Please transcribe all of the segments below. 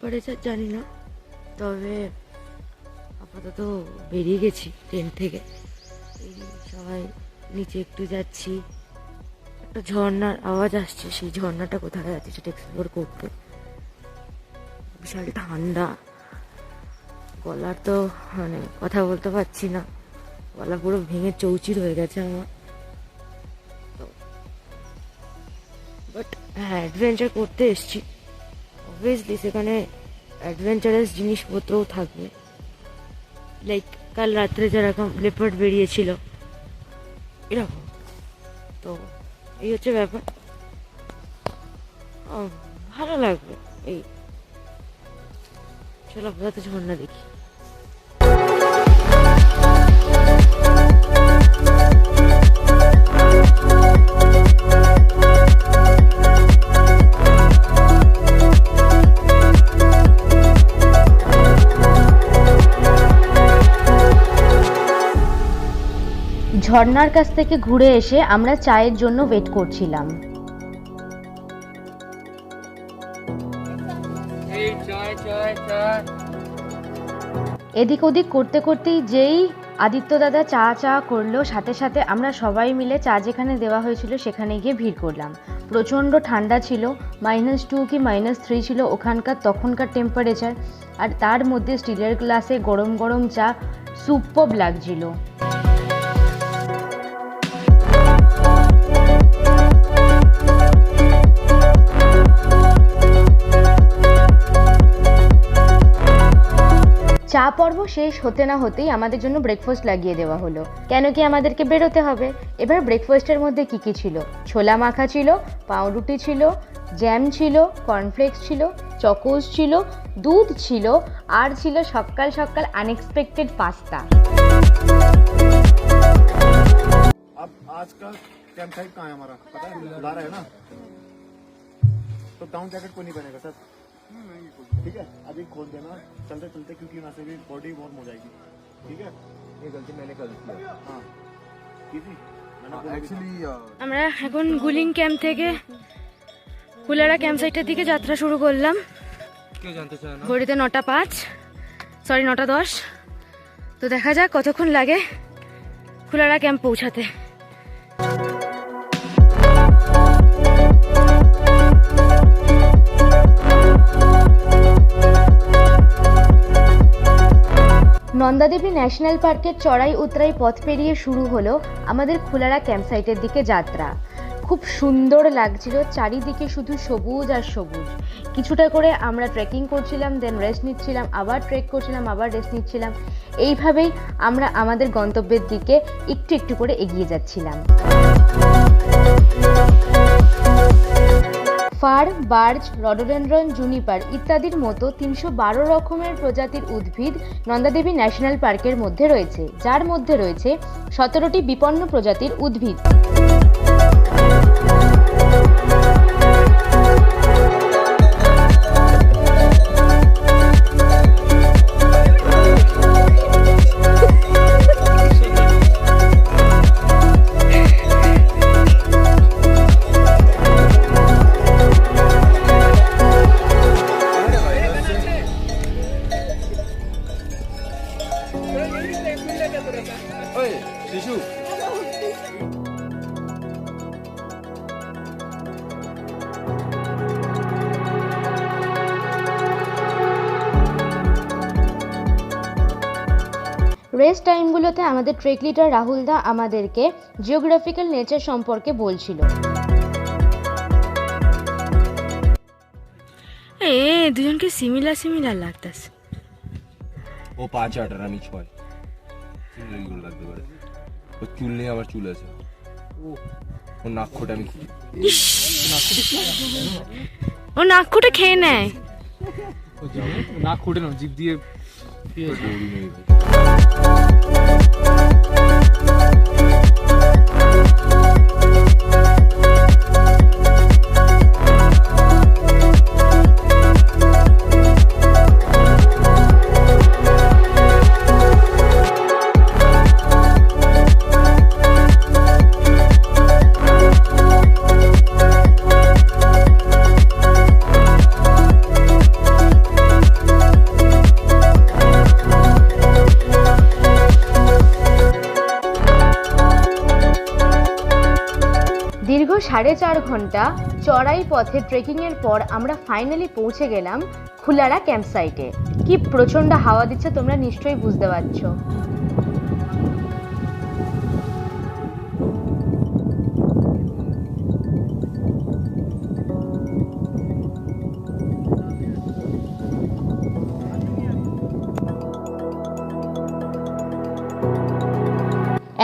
Temperature জানি না। তবে আপাতত বেরিয়ে গেছি ট্রেন থেকে। এই সবাই নিচে একটু যাচ্ছি। একটা ঝর্নার আওয়াজ আসছে, সেই ঝর্ণাটা কোথায় আছে সেটা এক্সপ্লোর করতে। বিশাল ঠান্ডা। গলার তো মানে কথা বলতে পারছি না। গলা পুরো ভেঙে চৌচির হয়ে গেছে আমার। বাট হ্যাঁ অ্যাডভেঞ্চার করতে এসছি। অবভিয়াসলি সেখানে অ্যাডভেঞ্চারাস জিনিসপত্রও থাকবে। লাইক কাল রাত্রে যেরকম লেপার্ড বেরিয়েছিল, এরকম। তো, এই হচ্ছে ব্যাপার। ভালো লাগবে, এই। চলো বোঝাতে ঝর্ণা দেখি। ঝর্ণার কাছ থেকে ঘুরে এসে আমরা চায়ের জন্য ওয়েট করছিলাম। এদিক ওদিক করতে করতেই যেই আদিত্য দাদা চা চা করল সাথে সাথে আমরা সবাই মিলে চা যেখানে দেওয়া হয়েছিল সেখানে গিয়ে ভিড় করলাম। প্রচণ্ড ঠান্ডা ছিল মাইনাস টু কি মাইনাস থ্রি ছিল ওখানকার তখনকার টেম্পারেচার আর তার মধ্যে স্টিলের গ্লাসে গরম গরম চা সুপব লাগছিল। চা পর্ব শেষ হতে না হতেই আমাদের জন্য ব্রেকফাস্ট লাগিয়ে দেওয়া হলো কেন কি আমাদেরকে বেরোতে হবে এবার ব্রেকফাস্টের মধ্যে কি কি ছিল ছোলা মাখা ছিল পাউরুটি ছিল জ্যাম ছিল কর্নফ্লেক্স ছিল চকোস ছিল দুধ ছিল আর ছিল সকাল সকাল আনএক্সপেক্টেড পাস্তা अब आज का कैंप साइट कहाँ है हमारा पता है बुला रहा है ना तो डाउन जैकेट को नहीं बनेगा सर ठीक है अभी खोल देना चलते चलते क्योंकि वहाँ से भी बॉडी वार्म हो जाएगी ठीक है ये गलती मैंने कर दी हाँ की थी मैंने बोला भी था। एक्चुअली আমরা এখন গুলিং ক্যাম্প থেকে কুলারা ক্যাম্প সাইটের দিকে যাত্রা শুরু করলাম क्यों जानते चाहे ना ঘড়িতে নটা পাঁচ সরি নটা দশ তো দেখা যাক কতক্ষণ লাগে কুলারা ক্যাম্প পৌঁছাতে নন্দাদেবী ন্যাশনাল পার্কের চড়াই উতরাই পথ পেরিয়ে শুরু হলো আমাদের খোলারা ক্যাম্পসাইটের দিকে যাত্রা। খুব সুন্দর লাগছিল, চারিদিকে শুধু সবুজ আর সবুজ। কিছুটা করে আমরা ট্রেকিং করছিলাম দেন রেস্ট নিচ্ছিলাম, আবার ট্রেক করছিলাম, আবার রেস্ট নিচ্ছিলাম। এইভাবেই আমরা আমাদের গন্তব্যের দিকে একটু একটু করে এগিয়ে যাচ্ছিলাম। ফার বার্জ, রডোডেন্ড্রন, জুনিপার ইত্যাদির মতো তিনশো বারো রকমের প্রজাতির উদ্ভিদ নন্দাদেবী ন্যাশনাল পার্কের মধ্যে রয়েছে, যার মধ্যে রয়েছে সতেরোটি বিপন্ন প্রজাতির উদ্ভিদ। ওই শিশু। টাইমগুলোতে আমাদের ট্রেক লিডার রাহুলদা আমাদেরকে জিওগ্রাফিক্যাল নেচার সম্পর্কে বলছিল। এ দুজনকে সিমিলার সিমিলার লাগতাছে। ও পাঁচ আট আমি ছয় লাগতে পারে। ও চুল নেই আমার চুল আছে। ও। নাক্ষটা আমি ও নাক্ষটা খেয়ে নেয়। নাক খুঁটে না জিভ দিয়ে গৌরী নেই সাড়ে চার ঘণ্টা চড়াই পথে ট্রেকিংয়ের পর আমরা ফাইনালি পৌঁছে গেলাম খুলারা ক্যাম্প সাইটে কি প্রচণ্ড হাওয়া দিচ্ছে তোমরা নিশ্চয়ই বুঝতে পারছ।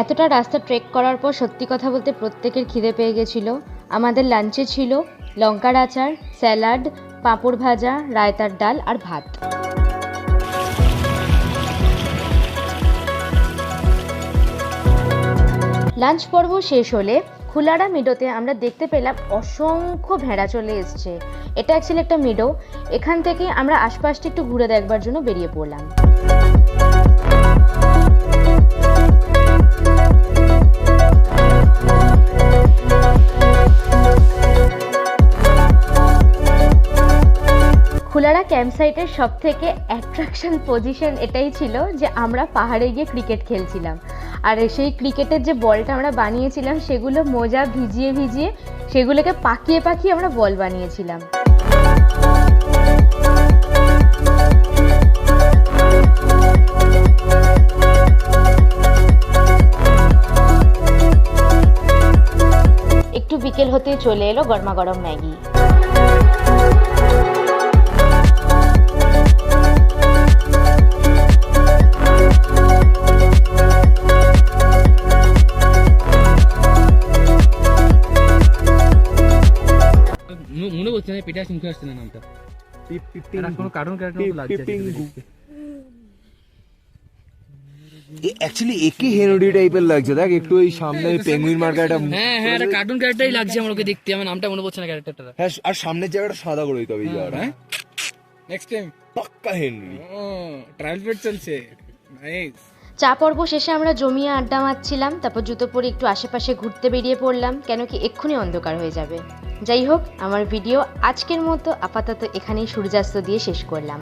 এতটা রাস্তা ট্রেক করার পর সত্যি কথা বলতে প্রত্যেকের খিদে পেয়ে গেছিল। আমাদের লাঞ্চে ছিল লঙ্কার আচার স্যালাড পাঁপড় ভাজা, রায়তার ডাল আর ভাত। লাঞ্চ পর্ব শেষ হলে খুলারা মিডোতে আমরা দেখতে পেলাম অসংখ্য ভেড়া চলে এসছে। এটা অ্যাকচুয়ালি একটা মিডো এখান থেকে আমরা আশপাশটা একটু ঘুরে দেখবার জন্য বেরিয়ে পড়লাম। খুলারা ক্যাম্প সাইটের সব থেকে অ্যাট্রাকশন পজিশন এটাই ছিল যে আমরা পাহাড়ে গিয়ে ক্রিকেট খেলছিলাম। আর সেই ক্রিকেটের যে বলটা আমরা বানিয়েছিলাম, সেগুলো মোজা ভিজিয়ে ভিজিয়ে সেগুলোকে পাকিয়ে পাকিয়ে আমরা বল বানিয়েছিলাম। একটু বিকেল হতেই চলে এলো গরমা গরম ম্যাগি। করছে না পেটে আসছে মুখে আসছে না নামটা। কোনো কার্টুন ক্যারেক্টার মতো লাগছে। অ্যাকচুয়ালি একে হেনরি টাইপের লাগছে। দেখ একটু ওই সামনে পেঙ্গুইন মার্কা একটা হ্যাঁ হ্যাঁ একটা কার্টুন ক্যারেক্টারই লাগছে আমার ওকে দেখতে। আমার নামটা মনে পড়ছে না ক্যারেক্টারটা হ্যাঁ আর সামনের জায়গাটা সাদা করে দিতে হবে এই জায়গাটা হ্যাঁ? নেক্সট টাইম পাক্কা হেনরি। ও ট্রায়াল পেট চলছে। নাইস চা পর্ব শেষে আমরা জমিয়ে আড্ডা মারছিলাম, তারপর জুতো পরে একটু আশেপাশে ঘুরতে বেরিয়ে পড়লাম, কেন কি এক্ষুনি অন্ধকার হয়ে যাবে। যাই হোক, আমার ভিডিও আজকের মতো, আপাতত এখানেই সূর্যাস্ত দিয়ে শেষ করলাম।